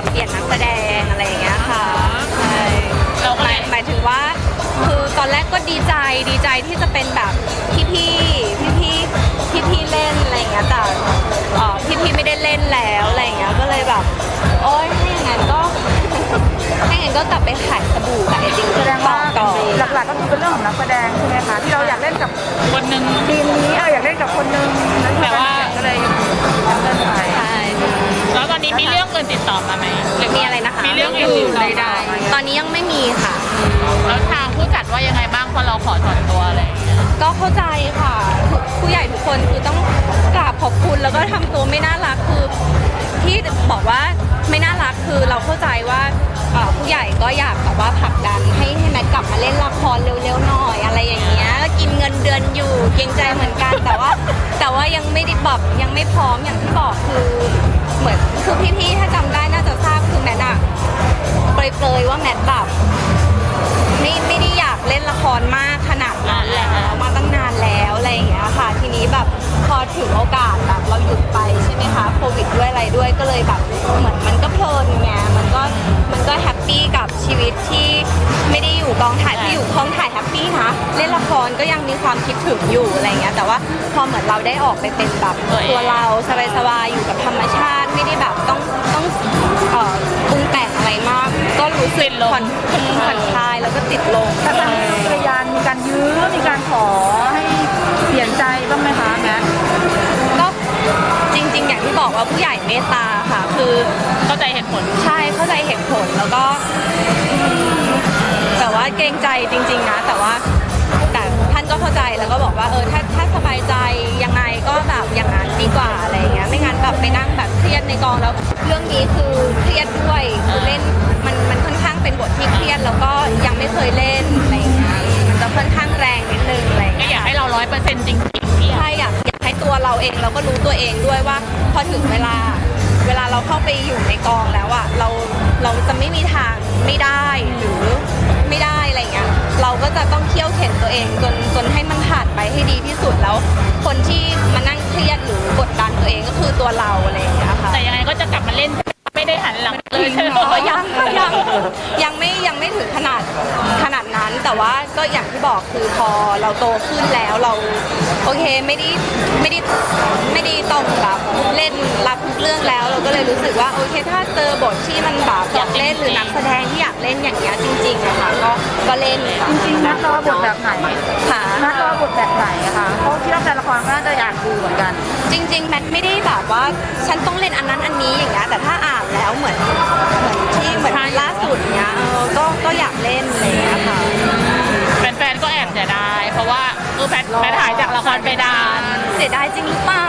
แบบเปลี่ยนนักแสดงอะไรอย่างเงี้ยค่ะใช่เราก็หเลมายยหมายถึงว่า คือตอนแรกก็ดีใจดีใจที่จะเป็นแบบพี่พี่พี่พี่พี่พี่ๆเล่นอะไรอย่างเงี้ยแต่พี่อพี่ๆไม่ได้เล่นแล้วอะไรอย่างเงี้ยก็เลยแบบโอ๊ยถ้าอย่างนั้นก็ ถ้าอย่างนั้นก็กลับไปขายสบู่กับไอติมแสดงว่าต่อหลักๆก็คือเป็นเรื่องของนักแสดงใช่ไหมคะที่เราอยากเล่นกับคนหนึ่ง ทีมนี้เอออยากเล่นกับคนนึงแล้วแต่ว่า ก็เลย มีเรื่องเงินติดต่อมาไหมหรือมีอะไรนะคะมีเรื่องอื่นๆใดตอนนี้ยังไม่มีค่ะ แล้วทางผู้จัดว่ายังไงบ้างพอเราขอถอนตัวอะไรอย่างเงี้ยก็เข้าใจค่ะทุกผู้ใหญ่ทุกคนคือต้องกราบขอบคุณแล้วก็ทำตัวไม่น่ารักคือ ที่บอกว่าไม่น่ารักคือเราเข้าใจว่าเอ่อผู้ใหญ่ก็อยากแบบว่าผลักดันให้ให้แมทกลับมาเล่นละครเร็วๆหน่อยอะไรอย่างเงี้ยกินเงินเดือนอยู่เกรงใจเหมือนกันแต่ว่า แต่ว่ายังไม่ได้แบบยังไม่พร้อมอย่างที่บอกคือ เหมือนคือพี่ๆถ้าจำได้น่าจะทราบคือแมทอะเปรยๆว่าแมทแบบไม่ไม่ได้อยากเล่นละครมากขนาดนั้นแล้วมาตั้งนานแล้วอะไรอย่างเงี้ยค่ะ ทีนี้แบบพอถึงโอกาสแบบเราหยุดไปใช่ไหมคะโควิดด้วยอะไรด้วยก็เลยแบบเหมือนมันก็เพลินไงมันก็มันก็แฮปปี้กับชีวิตที่ไม่ได้อยู่กองถ่ายที่อยู่กองถ่ายแฮปปี้นะเล่นละครก็ยังมีความคิดถึงอยู่อะไรเงี้ยแต่ว่าพอเหมือนเราได้ออกไปเป็นแบบตัวเราสบายๆอยู่กับธรรมชาติ ก็รู้สึกผ่อนผ่อนคลายแล้วก็ติดลมแต่ทางภรรยามีการยื้อมีการขอให้เปลี่ยนใจบ้างไหมคะแมทก็จริง ๆ อย่างที่บอกว่าผู้ใหญ่เมตตาค่ะคือเข้าใจเหตุผลใช่เข้าใจเหตุผลแล้วก็อืมแต่ว่าเกรงใจจริง ๆ นะ แต่ว่าแต่ท่านก็เข้าใจแล้วก็บอกว่าเออถ้าถ้าสบายใจยังไงก็แบบอย่างนั้นดีกว่าอะไรอย่างเงี้ยไม่งั้นแบบไปนั่งแบบเครียดในกองแล้ว เรื่องนี้คือเครียดด้วยคือเล่นมันมันค่อน ข้างเป็นบทที่เครียดแล้วก็ยังไม่เคยเล่นอะไรอย่างเงี้ยมันจะค่อนข้างแรงนิดนึงอะไรอย่างก็เงี้ยอยากให้เราร้อยเปอร์เซ็นต์จริงๆพี่ใช่อยากอยากให้ตัวเราเองเราก็รู้ตัวเองด้วยว่า พอถึงเวลา เวลาเราเข้าไปอยู่ในกองแล้วอะเราเราจะไม่มีทางไม่ได้หรือไม่ได้อะไรเงี้ยเราก็จะต้องเคี่ยวเข็นตัวเองจนจนให้มันผ่านไปให้ดีที่สุดแล้ว คนที่มานั่งเครียดหรือกดดันตัวเองก็คือตัวเราอะไรอย่างเงี้ยค่ะ แต่ยังไงก็จะกลับมาเล่น ไม่ได้หันหลังเลยใช่ไหมอ๋อยังยังยังไม่ยัง แต่ว่าก็อย่างที่บอกคือพอเราโตขึ้นแล้วเราโอเคไม่ได้ไม่ได้ไม่ได้ต้องแบบเล่นรับทุกเรื่องแล้ว เราก็เลยรู้สึกว่าโอเคถ้าเจอบทที่มันแบบอยากเล่นหรือนักแสดงที่อยากเล่นอย่างเงี้ยจริงๆนะคะก็ก็เล่นค่ะจริงๆแมทรอบทแบบไหนค่ะแมทรอบทแบบไหนอะคะเพราะที่รับการละครก็น่าจะอยากดูเหมือนกัน จริง ๆ แมทไม่ได้แบบว่าฉันต้องเล่นอันนั้นอันนี้อย่างเงี้ยแต่ถ้าอ่านแล้วเหมือนเหมือนที่เหมือนล่าสุดเนี้ยเออก็ก็อยากเล่นอะไรอย่างเงี้ยค่ะแฟนๆก็แอบ เสียดายเพราะว่าเออแพทแพทหายจากละครไปนานเสียดายจริงหรือเปล่า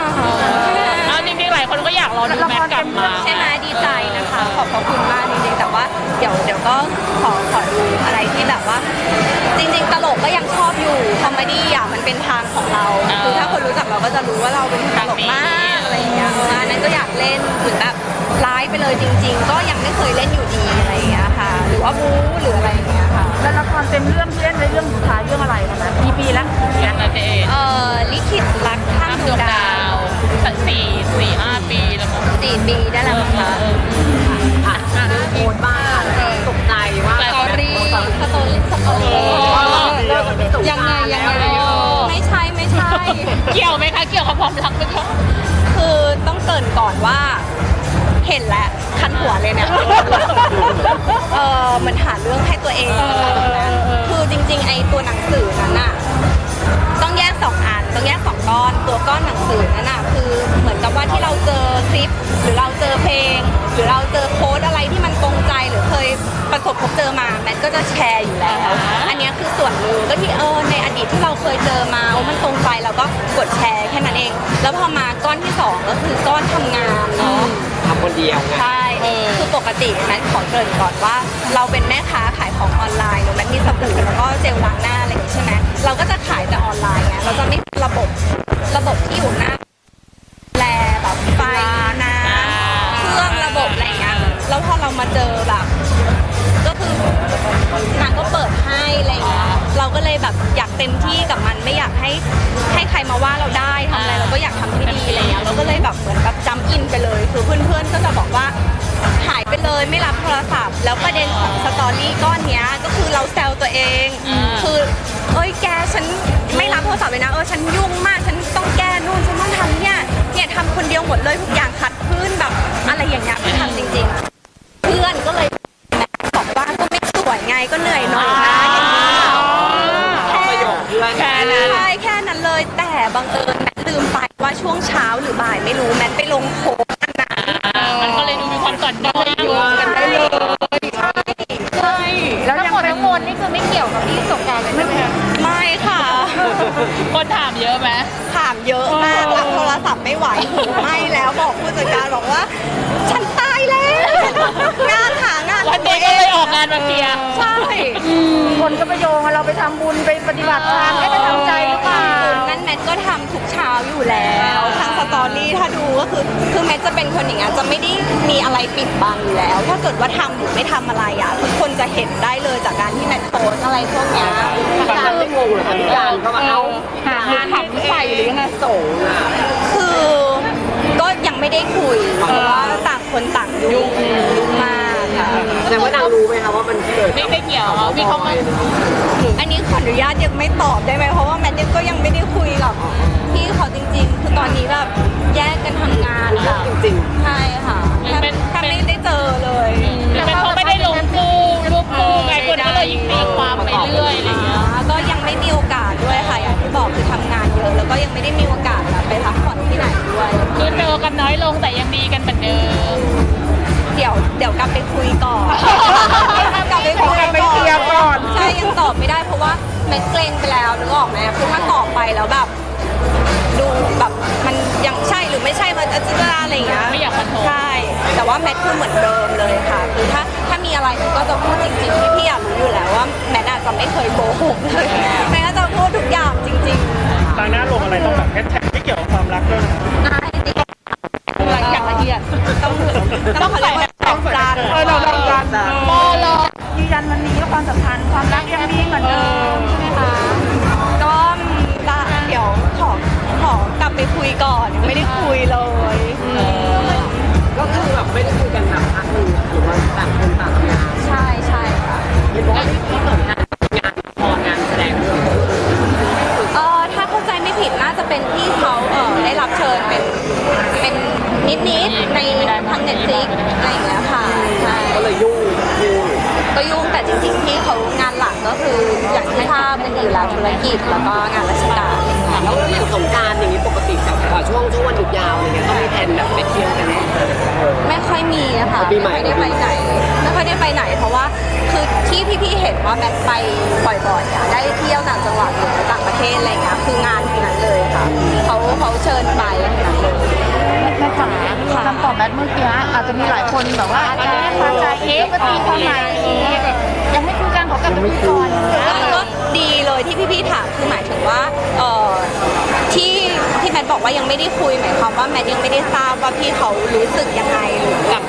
เอาจริงๆหลายคนก็อยากรอดูแมทกลับมาใช่ไหมดีใจนะคะ ขอบพระคุณมากจริงๆแต่ว่าเดี๋ยวเดี๋ยวก็ขอขอดูอะไรที่แบบว่า จริง ๆ ตลกก็ยังชอบอยู่คอมเมดี้อะมันเป็นทางของเราคือถ้าคนรู้จักเราก็จะรู้ว่าเราเป็นคนตลกมากอะไรอย่างเงี้ยเอออันนั้นก็อยากเล่นหรือแบบร้ายไปเลยจริง ๆ ก็ยังไม่เคยเล่นอยู่ดีอะไรอย่างเงี้ยค่ะ หรือว่าบู๊หรืออะไรอย่างเงี้ยค่ะ แล้วละครเต็มเรื่องที่เล่นในเรื่องสุดท้ายเรื่องอะไรคะแมทกี่ปีแล้วเรียนนะเจนเอ่อลิขิตรักข้าข้ามมดดววงงดาดาววสี่สี่ห้าปีแล้วมั้งสี่ปีได้แล้วมั้งคะอะโอนบ้างตกใจว่าสตอรี่สตอรี่สตอรี่เลิกกับพี่สงกยังรานไงต์ยังไงแล้วไม่ใช่ไม่ใช่ เกี่ยวไหมคะเกี่ยวกับความรักไหมคะคือต้องเกรินก่อนว่า เห็นแล้วคันหัวเลยเนี่ย เออเหมันหาเรื่องให้ตัวเอง คือจริง ๆ ไอ้ตัวหนังสือนั้นน่ะต้องแยกสองอันต้องแยกสองก้อน ตัวก้อนหนังสือนั่นน่ะคือเหมือนกับว่าที่เราเจอคลิป หรือเราเจอเพลง หรือเราเจอโค้ดอะไรที่มันตรงใจหรือเคยประสบพบเจอมาแมทก็จะแชร์อยู่แล้ว อันเนี้ยคือส่วนหนึ่งก็ที่เออในอดีตที่เราเคยเจอมาว่ามันตรงใจเราก็กดแชร์แค่นั้นเอง แล้วพอมาก้อนที่สองก็คือก้อนทำงานเนาะทำ คนเดียวไง ใช่คือปกติแมทขอเกริ่นก่อนว่า เราเป็นแม่ค้าขายของออนไลน์เนอะแมทมีสบู่แล้วก็เจลล้างหน้าอะไรอย่างงี้ใช่ไหมเราก็จะขายแต่ออนไลน์ไงเราจะไม่มีระบบระบบที่อยู่หน้าแลแบบไฟน้ำเครื่องระบบอะไรอย่างเงี้ยแล้วพอเรามาเจอแบบ ก็คือนางก็เปิดให้อะไรอย่างเงี้ยเราก็เลยแบบอยากเต็มที่กับมันไม่อยากให้ให้ใครมาว่าเราได้ทำอะไรเราก็อยากทำให้ดีอะไรเงี้ยเราก็เลยแบบเหมือนแบบจำอินไปเลย คือเพื่อนๆ ก็จะบอกว่าหายไปเลเลยไม่รับโทรศัพท์ แล้วประเด็นของสตอรี่ก้อนเนี้ยก็คือเราแซวตัวเองอ่าคือเอ้ยแกฉันไม่รับโทรศัพท์เลยนะเออฉันยุ่งมากฉันต้องแก้นู่นฉันต้องทำเนี่ยเนี่ยทำคนเดียวหมดเลยทุกอย่างขัดพื้นแบบอะไรอย่างเงี้ยคือทำจริง ๆ เพื่อนก็เลยแม็กบอกว่าก็ไม่สวยไงก็เหนื่อยหน่อยนะอย่างนี้แค่ประโยคเพื่อนแค่นั้นใช่แค่นั้นเลยแต่บังเอิญแมทลืมไปว่าช่วงเช้าหรือบ่ายไม่รู้แมทไปลงโพ เลยดูมีความกดดันโยงกันได้เลยใช่ใช่แล้วทั้งหมดทั้งมวลนี่คือไม่เกี่ยวกับที่สงกรารเลยใช่ไหมคะไม่ค่ะ คนถามเยอะไหม ถามเยอะมากรับโทรศัพท์ไม่ไหวหูไม่แล้วบอกผู้จัดการบอกว่า ฉันตายแล้ว งานหางานวันนี้ก็เลยออกงานมาเคลียร์ ใช่ คนก็ไปโยงว่าเราไปทำบุญไปปฏิบัติธรรมให้ไปทำใจหรือเปล่างั้น แมทก็ทำทุกเช้าอยู่แล้วทางสตอรี่ถ้าดูก็คือคือแมทจะเป็นคนอย่างเงี้ยจะไม่ได้มีอะไรปิดบังอยู่แล้ว ถ้าเกิดว่าทำหรือไม่ทำอะไรอะทุกคนจะเห็นได้เลยจากการที่แมทโพสต์อะไรพวกเนี้ยพี่การไม่งงเหรอคะพี่การก็มาเอาหาหาขำใส่หรือยังไงสงฆ์อะคือก็ยังไม่ได้คุยเพราะว่าต่างคนต่างยุ่งยุ่งมากค่ะ แสดงว่านาง รู้ไหมคะว่ามันเกิดไม่ไม่เกี่ยวเหรอพี่เขามาอันนี้ขออนุญาตยังไม่ตอบได้ไหมเพราะว่าแมทก็ยังไม่ได้คุยกับพี่เขาจริง ๆ คือตอนนี้แบบแยกกันทำงานค่ะจริงใช่ค่ะแทบแทบไม่ได้เจอเลยหรือเป็นเพราะไม่ได้ลงคู่รูปคู่ไงคนก็เลยยิ่งตีความไปเรื่อยอะไรอย่างเงี้ยก็ยังไม่มีโอกาสด้วยค่ะอย่างที่บอกคือทำงานเยอะ แล้วก็ยังไม่ได้มีโอกาสแบบไปพักผ่อนที่ไหนด้วยคือเจอกันน้อยลงแต่ยังดีกันเหมือนเดิมเดี๋ยวเดี๋ยวกลับไปคุยก่อน ม็ดเกรงไปแล้วนึกออกไหมคือถ้าตอบไปแล้วแบบ ดูแบบมันยังใช่หรือไม่ใช่มันจะจินตนาอะไรอย่างเงี้ยไม่อยากฟันธง ใช่ แต่ว่าแมทคือเหมือนเดิมเลยค่ะ คือถ้าถ้ามีอะไรมันก็จะพูดจริงๆที่พี่อยากรู้อยู่แล้วว่าแมทอาจจะไม่เคยโกหกเลยแมทก็จะพูดทุกอย่างจริงๆทางหน้าลงอะไรต้องแบบแฮชแท็กไม่เกี่ยวกับความรักด้วยนะใช่จริงอะไรอย่างละเอียดต้องต้องเขาเรียกว่าตอบกลางเออเราต้องการโมโลยืนยันวันนี้ว่าความสัมพันธ์ความรักยังมีเหมือนเดิม ไปคุยก่อนยังไม่ได้คุยเลยก็คือแบบไม่ได้คุยกันแบบพักหนึ่งหรือว่าต่างคนต่างทำงานใช่ใช่ค่ะเห็นบอกว่าที่สนงานงานพองานแสดงด้วยเออถ้าเข้าใจไม่ผิดน่าจะเป็นที่เขาเออได้รับเชิญเป็นเป็นนิดๆในทางเน็ตฟลิกอะไรอย่างเงี้ยค่ะใช่ก็เลยยุ่งยุ่งก็ยุ่งแต่จริงๆที่เขางานหลักก็คืออย่างที่ทราบกันดีแล้วธุรกิจแล้วก็งานราชการ อะไรอย่างเงี้ยแล้วอย่างสงกรารอย่างนี้ปกติแบบว่าช่วงช่วงวันหยุดยาวอะไรเงี้ยต้องมีแผนแบบไปเที่ยวกันไหม ไม่ค่อยมีนะคะปีใหม่ ไม่ได้ไปไหนไม่ค่อยได้ไปไหน เพราะว่าคือที่พี่ๆเห็นว่าแมทไปบ่อยๆอะได้เที่ยวต่างจังหวัดหรือต่างประเทศอะไรเงี้ยคืองานทั้งนั้นเลยค่ะเขาเขาเชิญไปทั้งนั้นเลย แม่จ๋าคำตอบแมทเมื่อกี้อาจจะมีหลายคนแบบว่าอาจจะไม่พอใจเอ๊ะก็ตีความหมายอย่างนี้แบบยังไม่คุยกันขอกลับไปคุยก่อนก็ก็ดีเลยที่พี่ๆถามคือหมายถึงว่าเอ่อที่ที่แมท บอกว่ายังไม่ได้คุยหมายความว่าแมทยังไม่ได้ทราบว่าพี่เขารู้สึกยังไงหรือกับ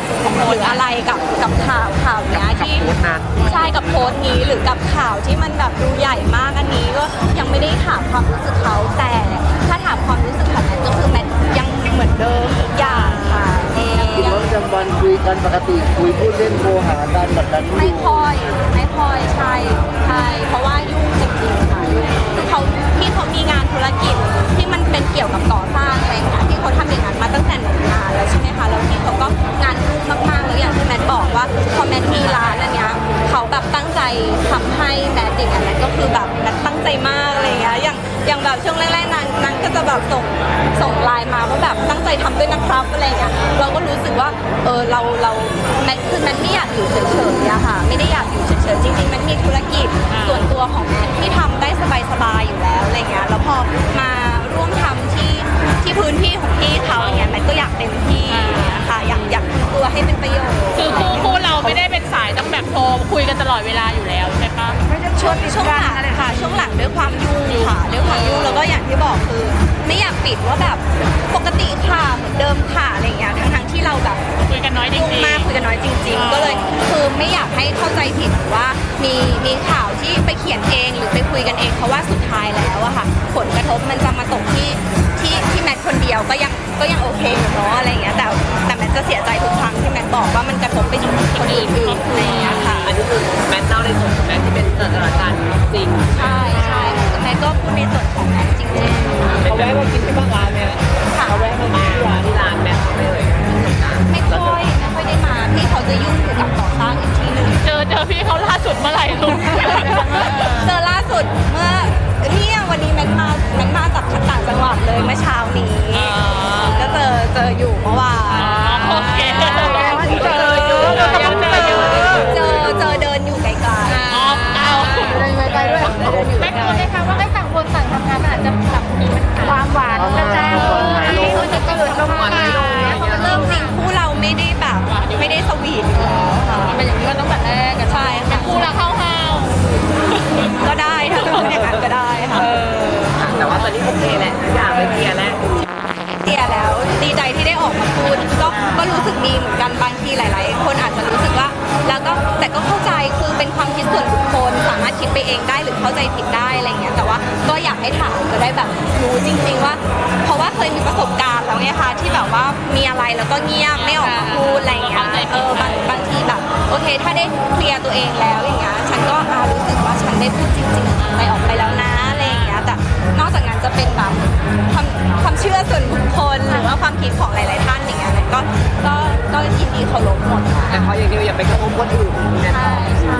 หรืออะไรกับกับข่าวข่าวเนี้ยที่โพสต์นั้นใช่กับโพสต์นี้หรือกับข่าวที่มันแบบดูใหญ่มากอันนี้ก็ยังไม่ได้ถามความรู้สึกเขาแต่ถ้าถามความรู้สึกของแมทก็คือแมทยังเหมือนเดิม วัตรประจำวันคุยกันปกติคุยพูดเล่นโทรหากันแบบนั้นไม่ค่อยไม่ค่อยใช่ใช่เพราะว่ายุ่งจริงๆค่ะคือเขาที่เขามีงานธุรกิจที่มันเป็นเกี่ยวกับก่อสร้างอะไรอย่างเงี้ยที่เขาทำอย่างนั้นมาตั้งแต่นานแล้วใช่ไหมคะแล้วที่เขาก็งานยุ่งมากๆแล้วอย่างที่แมทบอกว่าพอแมทมีร้านอันเนี้ยเขาแบบตั้งใจ ทำให้แมทอย่างนั้นก็คือแบบแมทตั้งใจมากอะไรอย่างเงี้ยอย่างอย่างแบบช่วงแรกๆนางนางก็จะแบบส่งส่งไลน์มาว่าแบบตั้งใจทำด้วยนะครับอะไรอย่างเงี้ยเราก็รู้สึกว่าเออเราเราแมทคือแมทไม่อยากอยู่เฉยๆอะค่ะ ไม่ได้อยากอยู่เฉยๆจริงๆแมทมีธุรกิจส่วนตัวของแมทที่ทำได้สบายๆอยู่แล้วอะไรเงี้ยแล้วพอมาร่วมทำที่ที่พื้นที่ของพี่เขาอย่างเงี้ยแมทก็อยากเต็มที่ค่ะอยากอยากทำตัวให้เป็นประโยชน์ คือคู่คู่เราไม่ได้เป็นสายต้องแบบโทรคุยกันตลอดเวลาอยู่แล้ว ช่ปะไม่ได้ชช่ววนงติดช่วงกัหนลังอะไรค่ะ ช่วงหลังด้วยความยุ่งค่ะด้วยความยุ่งแล้วก็อย่างที่บอกคือ ไม่อยากปิดว่าแบบปกติค่ะเหมือนเดิมค่ะอะไรอย่างเงี้ยทั้งทั้งๆที่เราแบบคุยกันน้อยจยุ่งริงมากคุยกันน้อยจริง ๆ ก็เลยคือไม่อยากให้เข้าใจผิดว่ามีมีข่าวที่ไปเขียนเองหรือไปคุยกันเองเพราะว่าสุดท้ายแล้วอะค่ะผลกระทบมันจะมาตกที่ที่ที่แมทคนเดียวก็ยังก็ยังโอเคอยู่เนาะอะไรอย่างเงี้ยแต่แต่แมทจะเสียใจทุกครั้งที่แมทบอกว่ามันกระทบไปถึงคน นก็คือแมทเล่าในส่วนของแมทที่เป็นสถานการณ์จริง ใช่ใช่แต่มทก็พูดในส่วนของแมทจริงๆ เป็นแบบ เคแหละทุกอย่างไม่เคลียร์แล้วเคลียร์แล้วดีใจที่ได้ออกมาพูดก็ก็รู้สึกดีเหมือนกันบางทีหลาย ๆ คนอาจจะรู้สึกว่า แล้วก็แต่ก็เข้าใจคือเป็นความคิดส่วนบุคคลสามารถคิดไปเองได้หรือเข้าใจผิดได้อะไรเงี้ยแต่ว่าก็อยากให้ถามจะได้แบบรู้จริง ๆ ว่า เพราะว่าเคยมีประสบการณ์แล้วไงคะที่แบบว่ามีอะไรแล้วก็เงียบไม่ออกมาพูดอะไรเงี้ยเออบางบางทีแบบโอเค ถ้าได้เคลียร์ตัวเองแล้ว ส่วนบุคคลหรือว่าความคิดของหลาย ๆ ท่านอย่างเงี้ยก็ก็ก็ยินดีเคารพหมดแต่เขาอย่างเดียวอย่าไปกระทบคนอื่นนะ ใช่ใช่